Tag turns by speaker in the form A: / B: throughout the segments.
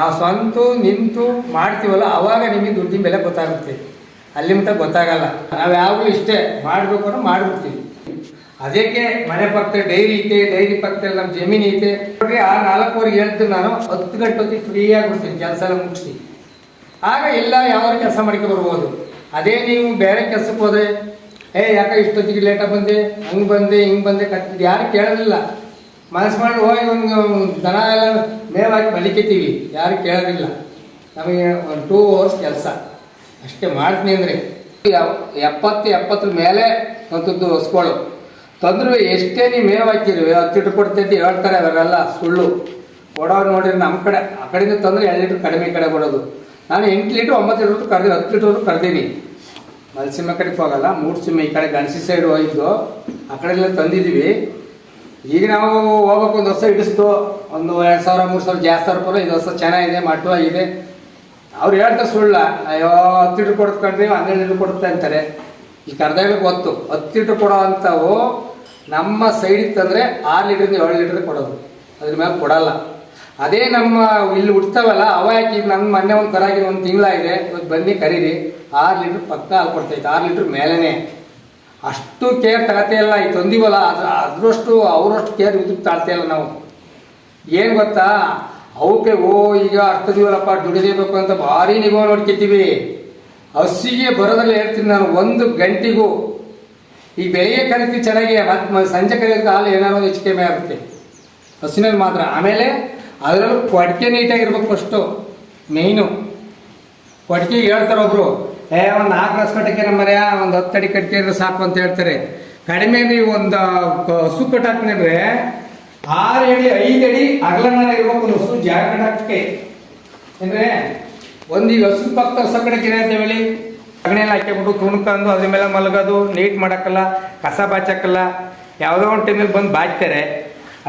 A: ನಾವು ಸ್ವಂತ ನಿಂತು ಮಾಡ್ತೀವಲ್ಲ, ಅವಾಗ ನಿಮಗೆ ದುಡ್ಡಿನ ಬೆಲೆ ಗೊತ್ತಾಗುತ್ತೆ. ಅಲ್ಲಿ ಮಟ್ಟ ಗೊತ್ತಾಗಲ್ಲ. ನಾವು ಯಾವಾಗಲೂ ಇಷ್ಟೇ, ಮಾಡಬೇಕು ಅನ್ನೋ ಮಾಡಿಬಿಡ್ತೀವಿ. ಅದಕ್ಕೆ ಮನೆ ಪಕ್ಕ ಡೈರಿ ಐತೆ, ಡೈರಿ ಪಕ್ಕದಲ್ಲಿ ನಮ್ಮ ಜಮೀನು ಐತೆ. ನೋಡಿ ಆ ನಾಲ್ಕೂವರೆಗೆ ಹೇಳ್ತೀನಿ ನಾನು ಹತ್ತು ಗಂಟೆ ಹೊತ್ತಿಗೆ ಫ್ರೀ ಆಗಿಬಿಡ್ತೀನಿ ಕೆಲಸ ಎಲ್ಲ ಮುಗಿಸಿ. ಆಗ ಎಲ್ಲ ಯಾವ ಕೆಲಸ ಮಾಡ್ಕೊಂಡು ಬರ್ಬೋದು. ಅದೇ ನೀವು ಬೇರೆ ಕೆಲಸಕ್ಕೆ ಹೋದ್ರೆ, ಏ, ಯಾಕೆ ಇಷ್ಟೊತ್ತಿಗೆ ಲೇಟಾಗಿ ಬಂದೆ, ಹಂಗೆ ಬಂದೆ, ಹಿಂಗೆ ಬಂದೆ ಕತ್ತಿದ್ದು ಯಾರು ಕೇಳೋದಿಲ್ಲ. ಮನಸ್ಸು ಮಾಡಿ ಹೋಗಿ ಒಂದು ದನ ಎಲ್ಲ ಮೇವಾಗಿ ಹಾಕಿ ಮಲಿಕತ್ತೀವಿ ಯಾರು ಕೇಳೋದಿಲ್ಲ. ನಮಗೆ ಒಂದು ಟೂ ಅವರ್ಸ್ ಕೆಲಸ. ಅಷ್ಟೇ ಮಾಡ್ತೀನಿ ಅಂದರೆ. ಎಪ್ಪತ್ತು, ಎಪ್ಪತ್ತರ ಮೇಲೆ ಅಂತದ್ದು ಹೊಸ್ಕೊಳ್ಳು ತಂದ್ರು ಎಷ್ಟೇ ನೀವು ಮೇವು ಹಾಕಿದ್ವಿ ಹತ್ತು ಲೀಟ್ರ್ ಕೊಡ್ತೈತಿ ಹೇಳ್ತಾರೆ ಅವರೆಲ್ಲ ಸುಳ್ಳು. ಕೊಡೋರು ನೋಡಿರಿ ನಮ್ಮ ಕಡೆ, ಆ ಕಡೆಯಿಂದ ತಂದರೆ ಎರಡು ಲೀಟ್ರ್ ಕಡಿಮೆ ಕಡೆ ಕೊಡೋದು. ನಾನು ಎಂಟು ಲೀಟ್ರ್, ಒಂಬತ್ತು ಲೀಟ್ರ್ ಕರೆದಿ ಹತ್ತು ಲೀಟ್ರ್ ಕರೆದೀನಿ. ಮಲ್ಸಿಮ್ಮ ಕಡೆಗೆ ಹೋಗಲ್ಲ ಸಿಮೆ ಈ ಕಡೆ ಗಣಸಿ ಸೈಡ್ ಹೋಗಿದ್ದು. ಆ ಕಡೆಲ್ಲ ತಂದಿದ್ದೀವಿ. ಈಗ ನಾವು ಹೋಗ್ಬೇಕು, ಒಂದು ವರ್ಷ ಹಿಡಿಸ್ತು, ಒಂದು ಎರಡು ಸಾವಿರ, ಮೂರು ಸಾವಿರ ಜಾಸ್ತಿ ರೂಪಾಯಿ ಇದು ವರ್ಷ ಚೆನ್ನಾಗಿದೆ ಮಟ್ಟು ಆಗಿದೆ ಅವ್ರು ಹೇಳ್ತಾರೆ ಸುಳ್ಳ, ಅಯ್ಯೋ, ಹತ್ತು ಲೀಟ್ರ್ ಕೊಡ್ಕೊಂಡ್ರಿ ಹನ್ನೆರಡು ಲೀಟ್ರ್ ಕೊಡುತ್ತೆ ಅಂತಾರೆ. ಈ ಕರ್ದಾಗ ಗೊತ್ತು, ಹತ್ತು ಲೀಟ್ರ್ ಕೊಡೋ ಅಂಥವು ನಮ್ಮ ಸೈಡಿಗೆ ತಂದರೆ ಆರು ಲೀಟ್ರಿಂದ ಏಳು ಲೀಟ್ರ್ ಕೊಡೋದು. ಅದ್ರ ಮೇಲೆ ಕೊಡಲ್ಲ. ಅದೇ ನಮ್ಮ ಇಲ್ಲಿ ಹುಡ್ತಾವಲ್ಲ, ಅವ ಯಾಕೆ ಈಗ ನನ್ನ ಮೊನ್ನೆ ಒಂದು ಕರಾಗಿ ಒಂದು ತಿಂಗಳಾಗಿದೆ ಇವತ್ತು ಬನ್ನಿ ಕರೀರಿ, ಆರು ಲೀಟ್ರ್ ಪಕ್ಕ ಹಾಲು ಕೊಡ್ತೈತೆ, ಆರು ಲೀಟ್ರ್ ಮೇಲೇನೆ. ಅಷ್ಟು ಕೇರ್ ತಗತ್ತೆ ಇಲ್ಲ. ಈ ತಂದಿವಲ್ಲ, ಅದು ಅದರಷ್ಟು ಅವರಷ್ಟು ಕೇರ್ ಇದಕ್ಕೆ ತಾಳ್ತಾ ಇಲ್ಲ ನಾವು. ಏನು ಗೊತ್ತಾ? ಅವಕ್ಕೆ, ಓ, ಈಗ ಅಷ್ಟದಿವಲ್ಲಪ್ಪ ದುಡಿದೇಬೇಕು ಅಂತ ಭಾರಿ ನಿಗಮ ನೋಡ್ಕೊತೀವಿ ಹಸಿಗೆ ಬರೋದ್ರಲ್ಲಿ ಹೇಳ್ತೀನಿ ನಾನು, ಒಂದು ಗಂಟೆಗೂ. ಈ ಬೆಳಿಗ್ಗೆ ಕರಿತೀವಿ ಚೆನ್ನಾಗಿ ಮತ್ತೆ ಸಂಜೆ ಕರೆಯೋದಕ್ಕೆ ಹಾಲು ಏನಾದ್ರು ಒಂದು ಹೆಚ್ಚು ಕಮ್ಮಿ ಆಗುತ್ತೆ. ಹಸಿನಲ್ಲಿ ಮಾತ್ರ. ಆಮೇಲೆ ಅದರಲ್ಲೂ ಕೊಡ್ಕೆ ನೀಟಾಗಿರ್ಬೇಕು ಫಸ್ಟು ಮೇಯ್ನು ಕೊಡ್ಕೆಗೆ ಹೇಳ್ತಾರೆ ಒಬ್ರು. ಏ, ಒಂದು ನಾಲ್ಕು ರಸ ಕಟ್ಟಕ್ಕೆ ಮರೆಯ, ಒಂದು ಹತ್ತು ಅಡಿ ಕಟ್ಕೊಂಡ್ರೆ ಸಾಕು ಅಂತ ಹೇಳ್ತಾರೆ. ಕಡಿಮೆ ನೀವು ಒಂದು ಹಸು ಕಟ್ಟಾಕ್ತೀನಿ ಅಂದ್ರೆ ಆರು ಅಡಿ, ಐದು ಅಡಿ ಅಗಲನ ಇರ್ಬೇಕು ಒಂದು ಹಸು ಜಾಗ ಕಟ್ಟಾಕಕ್ಕೆ ಅಂದರೆ ಒಂದು ಈಗ ಹಸು ಪಕ್ಕ ಹೊಸ ಕಡೆಗೆ ಅಂತ ಹೇಳಿ? ಅಗಣೆಲ್ಲ ಹಾಕ್ಬಿಟ್ಟು ತುಣ್ಕೊಂಡು ಅದ್ರ ಮೇಲೆ ಮಲಗೋದು ನೀಟ್ ಮಾಡೋಕ್ಕಲ್ಲ, ಕಸ ಬಾಚಕ್ಕಲ್ಲ. ಯಾವುದೋ ಒಂದು ಟೈಮಲ್ಲಿ ಬಂದು ಬಾಚ್ತಾರೆ.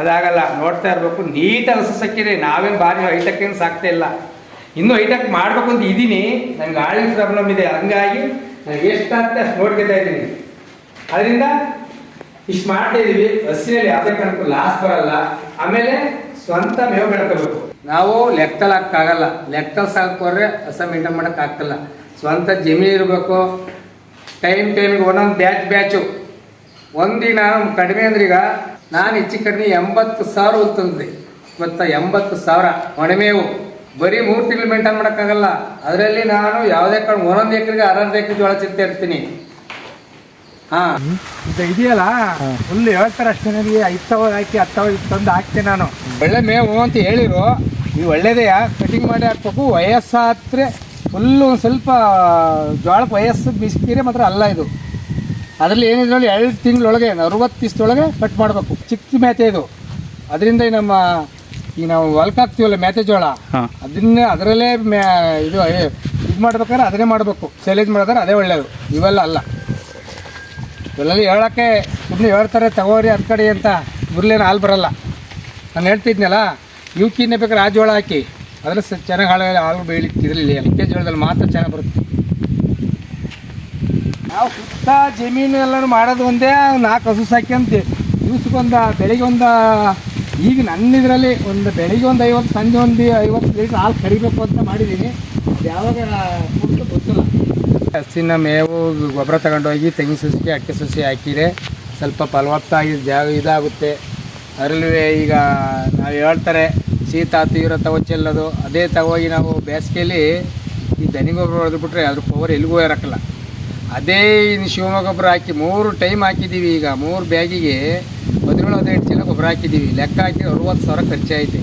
A: ಅದಾಗಲ್ಲ, ನೋಡ್ತಾ ಇರಬೇಕು ನೀಟಾಗಿ ಹಸು ಸಕ್ಕಿರಿ, ನಾವೇನು ಭಾರಿ ಹೈಟಕ್ ಏನು ಸಾಕ್ತಾ ಇಲ್ಲ. ಇನ್ನೂ ಐಟಕ್ ಮಾಡ್ಬೇಕು ಅಂತ ಇದ್ದೀನಿ ನನಗೆ ಆಳಿನ ಪ್ರಾಬ್ಲಮ್ ಇದೆ. ಹಂಗಾಗಿ ನನಗೆ ಎಷ್ಟು ಅಷ್ಟು ನೋಡ್ಕೊತಾ ಇದ್ದೀನಿ. ಅದರಿಂದ ಇಷ್ಟು ಮಾಡ್ತಾ ಇದೀವಿ. ಬಸ್ಸಿನಲ್ಲಿ ಯಾವುದೇ ಕಾರಣಕ್ಕೂ ಲಾಸ್ ಬರಲ್ಲ. ಆಮೇಲೆ ಸ್ವಂತ ಮೇವು ಬೆಳ್ಕೋಬೇಕು. ನಾವು ಲೆಕ್ಕದಲ್ಲಿ ಹಾಕಾಗಲ್ಲ ಲೆಕ್ಕದಲ್ಲಿ ಸಾಕೋರೆ ಹಸ ಮೇಂಟೈನ್ ಮಾಡೋಕ್ಕೆ ಆಗ್ತಲ್ಲ ಸ್ವಂತ ಜಮೀನು ಇರಬೇಕು. ಟೈಮ್ ಟೈಮಿಗೆ ಒಂದೊಂದು ಬ್ಯಾಚ್ ಬ್ಯಾಚು ಒಂದಿನ ಕಡಿಮೆ ಅಂದ್ರೆ ಈಗ ನಾನು ಹೆಚ್ಚು ಕಡಿಮೆ ಎಂಬತ್ತು ಸಾವಿರ ಹುಲ್ ತಂದೆ ಗೊತ್ತಾ? ಎಂಬತ್ತು ಸಾವಿರ ಒಣಮೇವು ಬರೀ ಮೂರು ತಿಂಗಳು ಮೇಂಟೈನ್ ಮಾಡೋಕ್ಕಾಗಲ್ಲ. ಅದರಲ್ಲಿ ನಾನು ಯಾವುದೇ ಕಾರಣ ಒಂದೊಂದು ಎಕರೆಗೆ ಆರಾರು ಎಕರೆ ಜೋಳ ಚಿಂತೆ ಇರ್ತೀನಿ ಹಾಂ.
B: ಇದು ಇದೆಯಲ್ಲ? ಫುಲ್ ಹೇಳ್ತಾರೆ ಅಷ್ಟೇ ನನಗೆ ಐದು ಸಾವಿರ ಹಾಕಿ ಹತ್ತು ಸಾವಿರ ತಂದು ಹಾಕ್ತೀನಿ ನಾನು.
A: ಒಳ್ಳೆ ಮೇವು ಅಂತ ಹೇಳಿರು.
B: ನೀವು ಒಳ್ಳೇದೇ ಕಟಿಂಗ್ ಮಾಡಿ ಹಾಕ್ಬೇಕು. ವಯಸ್ಸಾದರೆ ಫುಲ್ಲು ಒಂದು ಸ್ವಲ್ಪ ಜೋಳಕ್ಕೆ ವಯಸ್ಸು ಬಿಸಿಕೀರೆ ಮಾತ್ರ ಅಲ್ಲ ಇದು. ಅದರಲ್ಲಿ ಏನಿದ್ರಲ್ಲಿ ಎರಡು ತಿಂಗಳೊಳಗೆ ಅರವತ್ತು ದಿವಸದೊಳಗೆ ಕಟ್ ಮಾಡಬೇಕು. ಚಿಕ್ಕ ಮೇತೆ ಇದು. ಅದರಿಂದ ನಮ್ಮ ಈಗ ನಾವು ಹೊಲಕ್ಕೆ ಹಾಕ್ತೀವಲ್ಲ ಮೇತೆ ಜೋಳ? ಅದನ್ನೇ ಅದರಲ್ಲೇ ಮ್ಯಾ ಇದು ಇದು ಮಾಡ್ಬೇಕಾದ್ರೆ ಅದನ್ನೇ ಮಾಡಬೇಕು. ಸೇಲೇಜ್ ಮಾಡಿದ್ರೆ ಅದೇ ಒಳ್ಳೆಯದು ಇವೆಲ್ಲ ಅಲ್ಲ. ಇವೆಲ್ಲ ಹೇಳೋಕ್ಕೆ ಸುಮ್ಮನೆ ಹೇಳ್ತಾರೆ ತಗೋರಿ ಅದು ಕಡೆ ಅಂತ. ಮುರ್ಲೇನು ಹಾಲು ಬರಲ್ಲ. ನಾನು ಹೇಳ್ತಿದ್ನಲ್ಲ ಇವಕ್ಕಿನ್ನ ಬೇಕಾದ್ರೆ ಆ ಜೋಳ ಹಾಕಿ. ಅದ್ರ ಸ ಚೆನ್ನಾಗಿ ಹಾಳು ಹಾಲು ಬೆಳಿಲಿಕ್ಕೆ ಇದರಲ್ಲಿ ಮೆಕ್ಕೆಜೋಳದಲ್ಲಿ ಮಾತ್ರ ಚೆನ್ನಾಗಿ ಬರುತ್ತೆ. ನಾವು ಸುತ್ತ ಜಮೀನು ಎಲ್ಲರೂ ಮಾಡೋದು ಒಂದೇ ನಾಲ್ಕು ಹಸು ಸಾಕಿ ಅಂತ ದಿವ್ಸಕ್ಕೊಂದು ಬೆಳಿಗ್ಗೆ ಒಂದು ಈಗ ನನ್ನ ಇದರಲ್ಲಿ ಒಂದು ಬೆಳಿಗ್ಗೆ ಒಂದು ಐವತ್ತು, ಸಂಜೆ ಒಂದು ಐವತ್ತು ಲೀಟ್ರ್ ಹಾಲು ಕರಿಬೇಕು ಅಂತ ಮಾಡಿದ್ದೀನಿ. ಯಾವಾಗ ಕೊಡ್ತು ಗೊತ್ತಿಲ್ಲ.
A: ಹಸಿನ ಮೇವು, ಗೊಬ್ಬರ ತಗೊಂಡೋಗಿ ತೆಂಗಿನ ಸಸಿಗೆ ಅಕ್ಕಿ ಸಸಿ ಹಾಕಿದರೆ ಸ್ವಲ್ಪ ಫಲವತ್ತಾಗಿ ಜಾಗ ಇದಾಗುತ್ತೆ. ಅದರಲ್ಲೂ ಈಗ ನಾವು ಹೇಳ್ತಾರೆ, ಶೀತ ತೀವ್ರ ತಗೋ ಚೆಲ್ಲೋದು ಅದೇ ತಗೋಗಿ ನಾವು ಬೇಸಿಗೆಯಲ್ಲಿ ಈ ದನಿ ಗೊಬ್ಬರ ಹೊಡೆದ್ಬಿಟ್ರೆ ಅದ್ರ ಪವರ್ ಎಲ್ಲಿಗೂ ಇರೋಕ್ಕಲ್ಲ ಅದೇ ಇನ್ನು ಶಿವಮೊಗ್ಗ ಗೊಬ್ಬರ ಹಾಕಿ ಮೂರು ಟೈಮ್ ಹಾಕಿದ್ದೀವಿ ಈಗ. ಮೂರು ಬ್ಯಾಗಿಗೆ ಹದಿನೇಳು ಹದಿನೆಂಟು ಚೀಲ ಗೊಬ್ಬರ ಹಾಕಿದ್ದೀವಿ. ಲೆಕ್ಕ ಹಾಕಿ ಅರುವತ್ತು ಸಾವಿರ ಖರ್ಚಾಯ್ತು.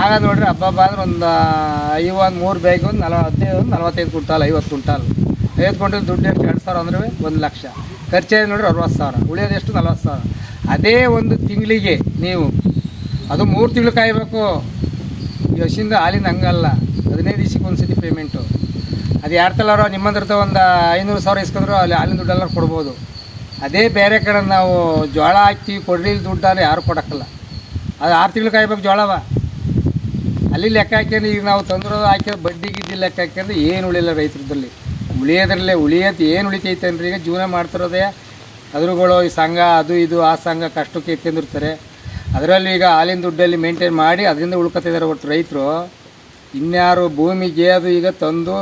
A: ಆಗ ನೋಡ್ರಿ ಹಬ್ಬ ಅಂದ್ರೆ ಒಂದು ಐವತ್ತು ಮೂರು ಬ್ಯಾಗ್ ಒಂದು ನಲ್ವ ಹದಿನೈದು ಒಂದು ನಲ್ವತ್ತೈದು ಕುಂಟಾಲ್ ಐವತ್ತು ಕುಂಟಾಲ್ ಐವತ್ತು ಕುಂಟಲ್ ದುಡ್ಡು ಎಷ್ಟು? ಎರಡು ಸಾವಿರ ಅಂದ್ರೆ ಒಂದು ಲಕ್ಷ. ಖರ್ಚಾಯ್ತು ನೋಡ್ರಿ ಅರವತ್ತು ಸಾವಿರ. ಉಳಿಯೋದು ಎಷ್ಟು ನಲ್ವತ್ತು ಸಾವಿರ. ಅದೇ ಒಂದು ತಿಂಗಳಿಗೆ ನೀವು ಅದು ಮೂರು ತಿಂಗಳು ಕಾಯಬೇಕು. ವರ್ಷದಿಂದ ಹಾಲಿಂದ ಹಂಗಲ್ಲ. ಹದಿನೈದು ದಿವ್ಸಕ್ಕೆ ಒಂದು ಸತಿ ಪೇಮೆಂಟು ಅದು ಯಾರು ತಲಾರೋ? ನಿಮ್ಮಂದ್ರ ಒಂದು ಐನೂರು ಸಾವಿರ ಇಸ್ಕೊಂಡ್ರು ಅಲ್ಲಿ ಹಾಲಿನ ದುಡ್ಡೆಲ್ಲ ಕೊಡ್ಬೋದು. ಅದೇ ಬೇರೆ ಕಡೆ ನಾವು ಜೋಳ ಹಾಕಿ ದುಡ್ಡು ಅಂದರೆ ಯಾರು ಕೊಡೋಕ್ಕಲ್ಲ. ಅದು ಆರು ತಿಂಗಳು ಕಾಯ್ಬೇಕು ಜೋಳವ ಅಲ್ಲಿ ಲೆಕ್ಕ ಹಾಕ್ಯಂದ್ರೆ ಈಗ ನಾವು ತಂದಿರೋದು ಹಾಕಿದ್ರೆ ಬಡ್ಡಿ ಗಿಡ್ಡಿ ಲೆಕ್ಕ ಹಾಕ್ಯಂದ್ರೆ ಏನು ಉಳಿಲ್ಲ ರೈತರದಲ್ಲಿ ಉಳಿಯೋದ್ರಲ್ಲೇ ಉಳಿಯೋದು ಏನು ಉಳಿತೈತೆ ಅಂದ್ರೆ ಈಗ ಜೀವನ ಮಾಡ್ತಿರೋದೇ ಅದ್ರಗಳು ಈ ಸಂಘ, ಅದು ಇದು, ಆ ಸಂಘ ಕಷ್ಟಕ್ಕೆ ಎತ್ತಿರ್ತಾರೆ ಅದರಲ್ಲಿ ಈಗ ಹಾಲಿನ ದುಡ್ಡಲ್ಲಿ ಮೇಂಟೈನ್ ಮಾಡಿ ಅದರಿಂದ ಉಳ್ಕೊತಿದ್ದಾರೆ ಹೊರತು ರೈತರು. ಇನ್ಯಾರು ಭೂಮಿಗೆ ಅದು ಈಗ ತಂದು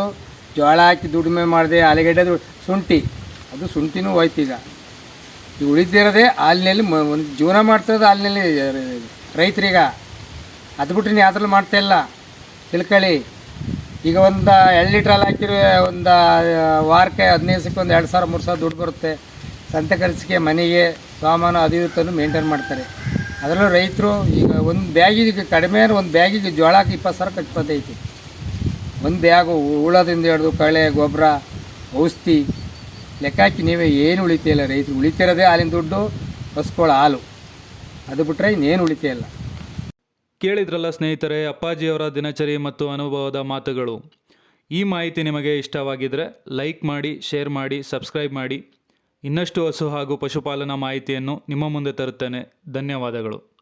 A: ಜೋಳ ಹಾಕಿ ದುಡಿಮೆ ಮಾಡಿದೆ ಆಲೂಗಡ್ಡೆ ಶುಂಠಿ. ಅದು ಶುಂಠಿನೂ ಹೋಯ್ತು ಈಗ. ಈಗ ಉಳಿದಿರೋದೇ ಹಾಲಿನಲ್ಲಿ ಒಂದು ಜೀವನ ಮಾಡ್ತಿರೋದು ಹಾಲಿನಲ್ಲಿ ರೈತರೀಗ. ಅದು ಬಿಟ್ಟರೆ ನೀವು ಅದ್ರಲ್ಲಿ ಮಾಡ್ತಾ ಇಲ್ಲ. ತಿಳ್ಕೊಳ್ಳಿ ಈಗ ಒಂದು ಎರಡು ಲೀಟ್ರ್ ಹಾಲು ಹಾಕಿರೋ ಒಂದು ವಾರಕ್ಕೆ ಹದಿನೈದು ದಿವಸಕ್ಕೆ ಒಂದು ಎರಡು ಸಾವಿರ, ಮೂರು ಸಾವಿರ ದುಡ್ಡು ಬರುತ್ತೆ. ಸಂತೆ ಖರ್ಚಿಗೆ, ಮನೆಗೆ ಸಾಮಾನು ಅದು ತಂದು ಮೇಂಟೈನ್ ಮಾಡ್ತಾರೆ. ಅದರಲ್ಲೂ ರೈತರು ಈಗ ಒಂದು ಬ್ಯಾಗಿಗೆ ಕಡಿಮೆ ಒಂದು ಬ್ಯಾಗಿಗೆ ಜೋಳಕ್ಕೆ ಇಪ್ಪತ್ತು ಸಾವಿರ ಬಂದೈತಿ ಒಂದು ಬ್ಯಾಗು ಹುಳದಿಂದ ಹಿಡಿದು ಕಳೆ, ಗೊಬ್ಬರ, ಔಷಧಿ ಲೆಕ್ಕ ಹಾಕಿ ನೀವೇ ಏನು ಉಳಿತಿಲ್ಲ ರೈತರು. ಉಳಿತಿರೋದೇ ಹಾಲಿನ ದುಡ್ಡು ಹಸ್ಕೊಳ ಹಾಲು. ಅದು ಬಿಟ್ಟರೆ ಇನ್ನೇನು ಉಳಿತಿಲ್ಲ
C: ಕೇಳಿದ್ರಲ್ಲ ಸ್ನೇಹಿತರೆ, ಅಪ್ಪಾಜಿಯವರ ದಿನಚರಿ ಮತ್ತು ಅನುಭವದ ಮಾತುಗಳು. ಈ ಮಾಹಿತಿ ನಿಮಗೆ ಇಷ್ಟವಾಗಿದ್ದರೆ ಲೈಕ್ ಮಾಡಿ, ಶೇರ್ ಮಾಡಿ, ಸಬ್ಸ್ಕ್ರೈಬ್ ಮಾಡಿ. ಇನ್ನಷ್ಟು ಹಸು ಹಾಗೂ ಪಶುಪಾಲನಾ ಮಾಹಿತಿಯನ್ನು ನಿಮ್ಮ ಮುಂದೆ ತರುತ್ತೇನೆ. ಧನ್ಯವಾದಗಳು.